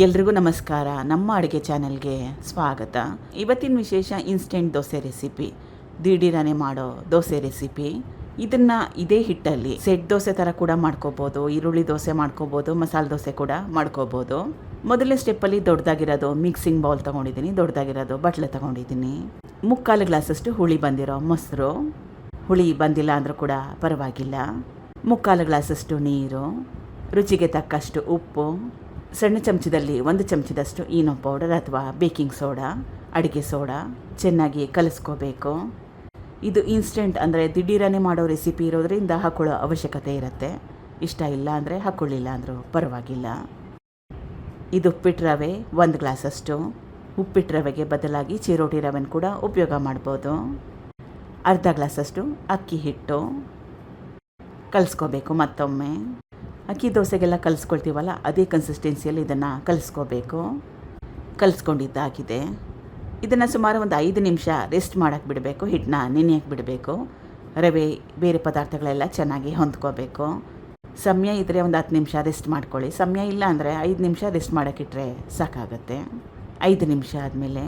ಎಲ್ರಿಗೂ ನಮಸ್ಕಾರ. ನಮ್ಮ ಅಡುಗೆ ಚಾನೆಲ್ಗೆ ಸ್ವಾಗತ. ಇವತ್ತಿನ ವಿಶೇಷ ಇನ್ಸ್ಟೆಂಟ್ ದೋಸೆ ರೆಸಿಪಿ ದಿಢೀರನೆ ಮಾಡೋ ದೋಸೆ ರೆಸಿಪಿ ಇದನ್ನ ಇದೇ ಹಿಟ್ಟಲ್ಲಿ ಸೆಟ್ ದೋಸೆ ಥರ ಕೂಡ ಮಾಡ್ಕೋಬೋದು, ಈರುಳ್ಳಿ ದೋಸೆ ಮಾಡ್ಕೋಬೋದು, ಮಸಾಲೆ ದೋಸೆ ಕೂಡ ಮಾಡ್ಕೋಬೋದು. ಮೊದಲನೇ ಸ್ಟೆಪ್ಪಲ್ಲಿ ದೊಡ್ಡದಾಗಿರೋದು ಮಿಕ್ಸಿಂಗ್ ಬೌಲ್ ತೊಗೊಂಡಿದ್ದೀನಿ, ದೊಡ್ಡದಾಗಿರೋದು ಬಟ್ಲೆ ತೊಗೊಂಡಿದ್ದೀನಿ. ಮುಕ್ಕಾಲು ಗ್ಲಾಸಷ್ಟು ಹುಳಿ ಬಂದಿರೋ ಮೊಸರು. ಹುಳಿ ಬಂದಿಲ್ಲ ಅಂದರೂ ಕೂಡ ಪರವಾಗಿಲ್ಲ. ಮುಕ್ಕಾಲು ಗ್ಲಾಸಷ್ಟು ನೀರು. ರುಚಿಗೆ ತಕ್ಕಷ್ಟು ಉಪ್ಪು. ಸಣ್ಣ ಚಮಚದಲ್ಲಿ ಒಂದು ಚಮಚದಷ್ಟು ಈನೋ ಪೌಡರ್ ಅಥವಾ ಬೇಕಿಂಗ್ ಸೋಡಾ, ಅಡುಗೆ ಸೋಡಾ ಚೆನ್ನಾಗಿ ಕಲಿಸ್ಕೋಬೇಕು. ಇದು ಇನ್ಸ್ಟೆಂಟ್ ಅಂದರೆ ದಿಢೀರನೆ ಮಾಡೋ ರೆಸಿಪಿ ಇರೋದರಿಂದ ಹಾಕ್ಕೊಳ್ಳೋ ಅವಶ್ಯಕತೆ ಇರುತ್ತೆ. ಇಷ್ಟ ಇಲ್ಲ ಅಂದರೆ ಹಾಕ್ಕೊಳ್ಳಿಲ್ಲ ಅಂದರೂ ಪರವಾಗಿಲ್ಲ. ಇದು ಉಪ್ಪಿಟ್ಟು ರವೆ ಒಂದು ಗ್ಲಾಸಷ್ಟು. ಉಪ್ಪಿಟ್ಟು ರವೆಗೆ ಬದಲಾಗಿ ಚಿರೋಟಿ ರವೆನ ಕೂಡ ಉಪಯೋಗ ಮಾಡ್ಬೋದು. ಅರ್ಧ ಗ್ಲಾಸಷ್ಟು ಅಕ್ಕಿ ಹಿಟ್ಟು. ಕಲಿಸ್ಕೋಬೇಕು ಮತ್ತೊಮ್ಮೆ. ಅಕ್ಕಿ ದೋಸೆಗೆಲ್ಲ ಕಲಿಸ್ಕೊಳ್ತೀವಲ್ಲ, ಅದೇ ಕನ್ಸಿಸ್ಟೆನ್ಸಿಯಲ್ಲಿ ಇದನ್ನು ಕಲಿಸ್ಕೋಬೇಕು. ಕಲಿಸ್ಕೊಂಡಿದ್ದಾಗಿದೆ. ಇದನ್ನು ಸುಮಾರು ಒಂದು ಐದು ನಿಮಿಷ ರೆಸ್ಟ್ ಮಾಡೋಕ್ಕೆ ಬಿಡಬೇಕು, ಹಿಟ್ಟನ್ನ ನೆನೆಯಕ್ಕೆ ಬಿಡಬೇಕು. ರವೆ, ಬೇರೆ ಪದಾರ್ಥಗಳೆಲ್ಲ ಚೆನ್ನಾಗಿ ಹೊಂದ್ಕೋಬೇಕು. ಸಮಯ ಇದ್ದರೆ ಒಂದು ಹತ್ತು ನಿಮಿಷ ರೆಸ್ಟ್ ಮಾಡ್ಕೊಳ್ಳಿ. ಸಮಯ ಇಲ್ಲ ಅಂದರೆ ಐದು ನಿಮಿಷ ರೆಸ್ಟ್ ಮಾಡೋಕ್ಕಿಟ್ರೆ ಸಾಕಾಗುತ್ತೆ. ಐದು ನಿಮಿಷ ಆದಮೇಲೆ.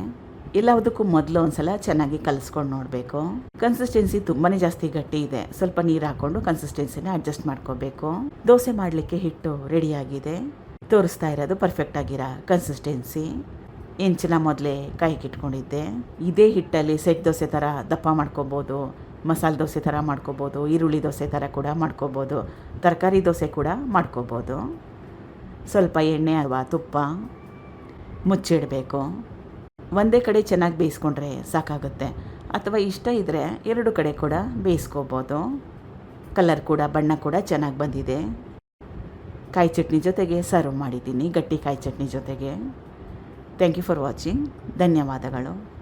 ಎಲ್ಲದಕ್ಕೂ ಮೊದಲು ಒಂದ್ಸಲ ಚೆನ್ನಾಗಿ ಕಲಿಸ್ಕೊಂಡು ನೋಡಬೇಕು. ಕನ್ಸಿಸ್ಟೆನ್ಸಿ ತುಂಬಾ ಜಾಸ್ತಿ ಗಟ್ಟಿ ಇದೆ. ಸ್ವಲ್ಪ ನೀರು ಹಾಕೊಂಡು ಕನ್ಸಿಸ್ಟೆನ್ಸಿನ ಅಡ್ಜಸ್ಟ್ ಮಾಡ್ಕೋಬೇಕು. ದೋಸೆ ಮಾಡಲಿಕ್ಕೆ ಹಿಟ್ಟು ರೆಡಿಯಾಗಿದೆ ತೋರಿಸ್ತಾ ಇರೋದು ಪರ್ಫೆಕ್ಟ್ ಆಗಿರೋ ಕನ್ಸಿಸ್ಟೆನ್ಸಿ ಇಂಚಿನ ಮೊದಲೇ ಕಾಯಿಕಿಟ್ಕೊಂಡಿದ್ದೆ ಇದೇ ಹಿಟ್ಟಲ್ಲಿ ಸೆಟ್ ದೋಸೆ ಥರ ದಪ್ಪ ಮಾಡ್ಕೋಬೋದು, ಮಸಾಲೆ ದೋಸೆ ಥರ ಮಾಡ್ಕೋಬೋದು, ಈರುಳ್ಳಿ ದೋಸೆ ಥರ ಕೂಡ ಮಾಡ್ಕೋಬೋದು, ತರಕಾರಿ ದೋಸೆ ಕೂಡ ಮಾಡ್ಕೋಬೋದು. ಸ್ವಲ್ಪ ಎಣ್ಣೆ ಅಥವಾ ತುಪ್ಪ ಮುಚ್ಚಿಡಬೇಕು. ಒಂದೇ ಕಡೆ ಚೆನ್ನಾಗಿ ಬೇಯಿಸ್ಕೊಂಡ್ರೆ ಸಾಕಾಗುತ್ತೆ. ಅಥವಾ ಇಷ್ಟ ಇದ್ದರೆ ಎರಡು ಕಡೆ ಕೂಡ ಬೇಯಿಸ್ಕೋಬೋದು. ಕಲರ್ ಕೂಡ, ಬಣ್ಣ ಕೂಡ ಚೆನ್ನಾಗಿ ಬಂದಿದೆ. ಕಾಯಿ ಚಟ್ನಿ ಜೊತೆಗೆ ಸರ್ವ್ ಮಾಡಿದ್ದೀನಿ, ಗಟ್ಟಿ ಕಾಯಿ ಚಟ್ನಿ ಜೊತೆಗೆ. ಥ್ಯಾಂಕ್ ಯು ಫಾರ್ ವಾಚಿಂಗ್ ಧನ್ಯವಾದಗಳು.